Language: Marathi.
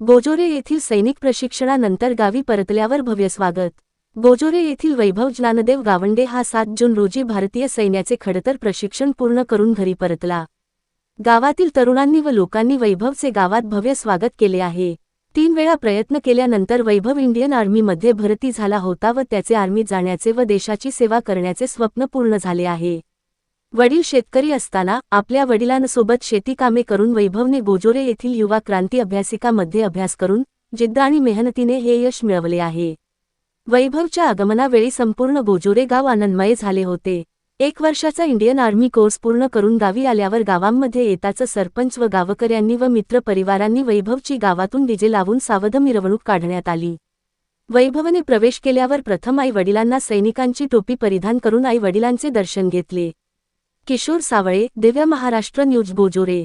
बोजोरे येथील सैनिक प्रशिक्षणानंतर गावी परतल्यावर भव्य स्वागत. बोजोरे येथील वैभव ज्ञानदेव गावंडे हा सात जून रोजी भारतीय सैन्याचे खडतर प्रशिक्षण पूर्ण करून घरी परतला. गावातील तरुणांनी व लोकांनी वैभवचे गावात भव्य स्वागत केले आहे. तीन वेळा प्रयत्न केल्यानंतर वैभव इंडियन आर्मीमध्ये भरती झाला होता व त्याचे आर्मीत जाण्याचे व देशाची सेवा करण्याचे स्वप्न पूर्ण झाले आहे. वडील शेतकरी असताना आपल्या वडिलांसोबत शेतीकामे करून वैभवने बोजोरे येथील युवा क्रांती अभ्यासिकामध्ये अभ्यास करून जिद्द आणि मेहनतीने हे यश मिळवले आहे. वैभवच्या आगमनावेळी संपूर्ण गोजोरे गाव आनंदमय झाले होते. एक वर्षाचा इंडियन आर्मी कोर्स पूर्ण करून गावी आल्यावर गावांमध्ये येताच सरपंच व गावकऱ्यांनी व मित्रपरिवारांनी वैभवची गावातून डीजे लावून सावध मिरवणूक काढण्यात आली. वैभवने प्रवेश केल्यावर प्रथम आई वडिलांना सैनिकांची टोपी परिधान करून आई वडिलांचे दर्शन घेतले. किशोर सावळे दिव्य महाराष्ट्र न्यूज बोजोरे.